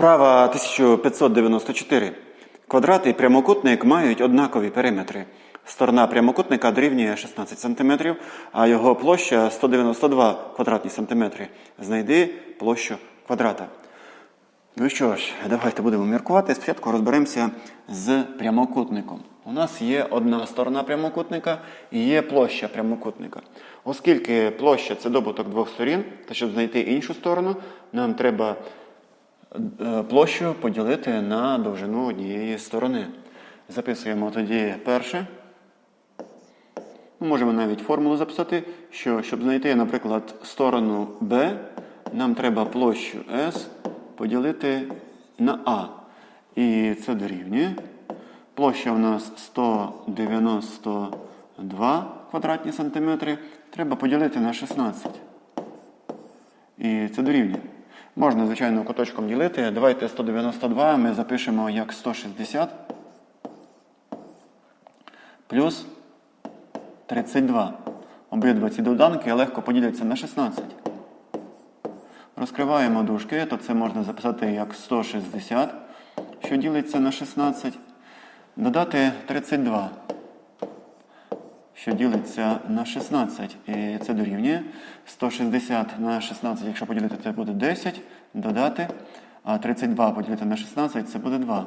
Вправа 1594. Квадрат і прямокутник мають однакові периметри. Сторона прямокутника дорівнює 16 см, а його площа 192 квадратні сантиметри. Знайди площу квадрата. Ну що ж, давайте будемо міркувати. Спочатку розберемося з прямокутником. У нас є одна сторона прямокутника і є площа прямокутника. Оскільки площа це добуток двох сторін, то щоб знайти іншу сторону, нам треба площу поділити на довжину однієї сторони. Записуємо тоді перше. Ми можемо навіть формулу записати, що щоб знайти, наприклад, сторону B, нам треба площу S поділити на А. І це дорівнює. Площа у нас 192 квадратні сантиметри. Треба поділити на 16. І це дорівнює. Можна, звичайно, куточком ділити. Давайте 192 ми запишемо як 160 плюс 32. Обидва ці доданки легко поділяться на 16. Розкриваємо дужки, то це можна записати як 160, що ділиться на 16. Додати 32, що ділиться на 16. І це дорівнює. 160 на 16, якщо поділити, це буде 10. Додати. А 32 поділити на 16 це буде 2.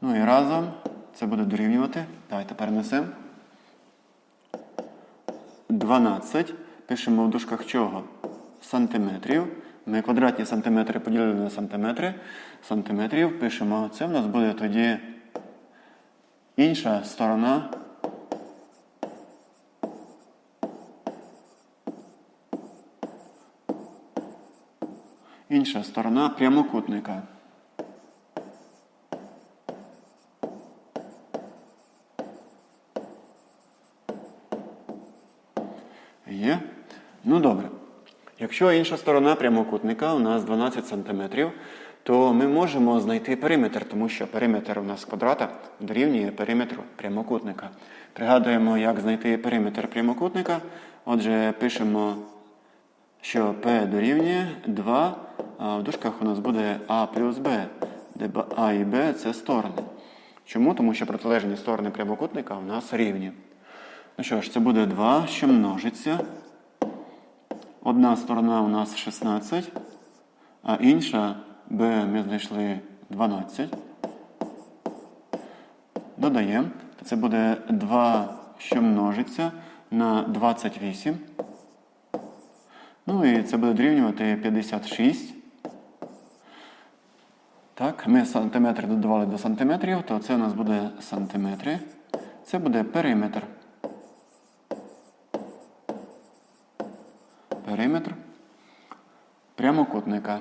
Ну і разом це буде дорівнювати. Давайте перенесемо. 12. Пишемо в дужках чого? Сантиметрів. Ми квадратні сантиметри поділили на сантиметри. Сантиметрів пишемо. Це в нас буде тоді інша сторона. Інша сторона прямокутника. Є? Ну добре. Якщо інша сторона прямокутника у нас 12 см, то ми можемо знайти периметр, тому що периметр у нас квадрата дорівнює периметру прямокутника. Пригадуємо, як знайти периметр прямокутника. Отже, пишемо, що P дорівнює 2, а в дужках у нас буде А плюс Б, де А і Б це сторони. Чому? Тому що протилежні сторони прямокутника у нас рівні. Ну що ж, це буде 2, що множиться. Одна сторона у нас 16, а інша B ми знайшли 12. Додаємо. Це буде 2, що множиться на 28. Ну і це буде дорівнювати 56. Так, ми сантиметри додавали до сантиметрів, то це у нас буде сантиметри. Це буде периметр. Периметр прямокутника.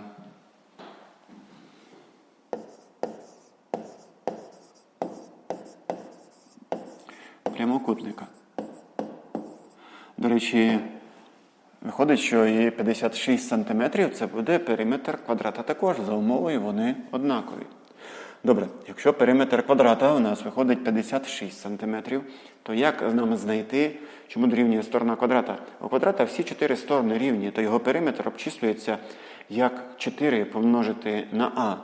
Прямокутника. До речі, виходить, що і 56 см це буде периметр квадрата також. За умовою вони однакові. Добре, якщо периметр квадрата у нас виходить 56 см, то як нам знайти, чому дорівнює сторона квадрата? У квадрата всі чотири сторони рівні, то його периметр обчислюється як 4 помножити на А.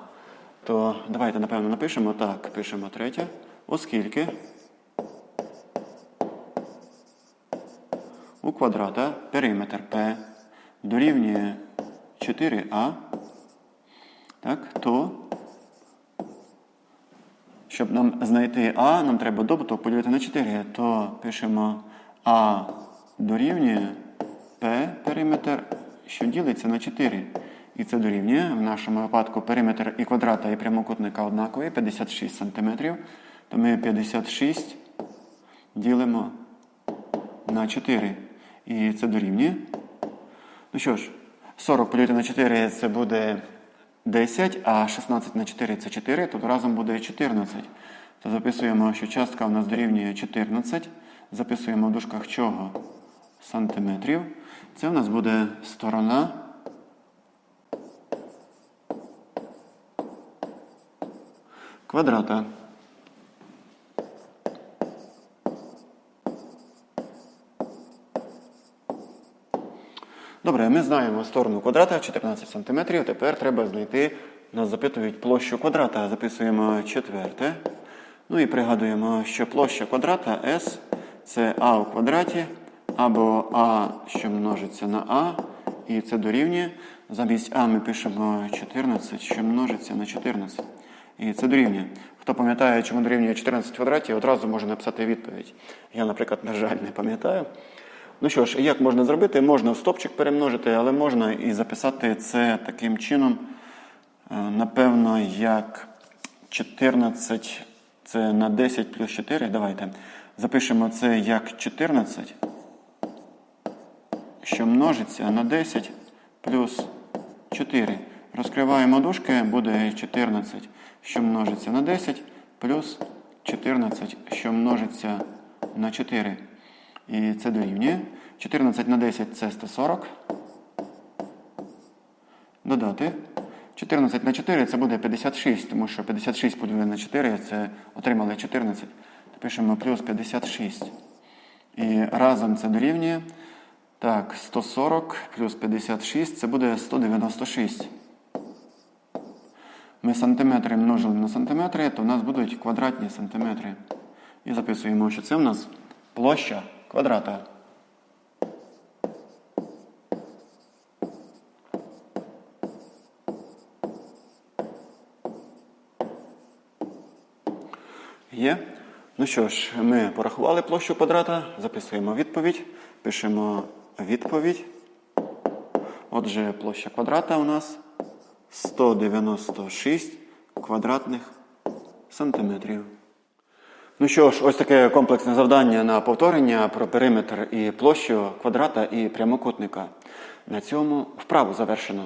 То давайте, напевно, напишемо так, пишемо третє, оскільки у квадрата периметр P дорівнює 4А, так, то щоб нам знайти А, нам треба добуток поділити на 4, то пишемо А дорівнює P периметр, що ділиться на 4. І це дорівнює. В нашому випадку периметр і квадрата, і прямокутника однакові, 56 см. То ми 56 ділимо на 4. І це дорівнює. Ну що ж, 40 поділити на 4 це буде 10, а 16 на 4 це 4, тут разом буде 14. То записуємо, що частка у нас дорівнює 14. Записуємо в дужках чого? Сантиметрів. Це у нас буде сторона. Квадрата. Добре, ми знаємо сторону квадрата 14 см. Тепер треба знайти Нас запитують площу квадрата. Записуємо четверте. Ну і пригадуємо, що площа квадрата S це А у квадраті, або А, що множиться на А, і це дорівнює. Замість А ми пишемо 14, що множиться на 14. І це дорівнює. Хто пам'ятає, чому дорівнює 14 в квадраті, одразу може написати відповідь. Я, наприклад, на жаль, не пам'ятаю. Ну що ж, як можна зробити? Можна в стопчик перемножити, але можна і записати це таким чином. Е, Напевно, як 14 це на 10 плюс 4. Давайте запишемо це як 14, що множиться на 10 плюс 4. Розкриваємо дужки, буде 14, що множиться на 10, плюс 14, що множиться на 4. І це дорівнює. 14 на 10 це 140. Додати. 14 на 4 це буде 56, тому що 56 поділити на 4 це отримали 14. Пишемо плюс 56. І разом це дорівнює. Так, 140 плюс 56 це буде 196. Ми сантиметри множили на сантиметри, то в нас будуть квадратні сантиметри. І записуємо, що це в нас площа квадрата. Є. Ну що ж, ми порахували площу квадрата, записуємо відповідь, пишемо відповідь. Отже, площа квадрата у нас 196 квадратних сантиметрів. Ну що ж, ось таке комплексне завдання на повторення про периметр і площу квадрата і прямокутника. На цьому вправу завершено.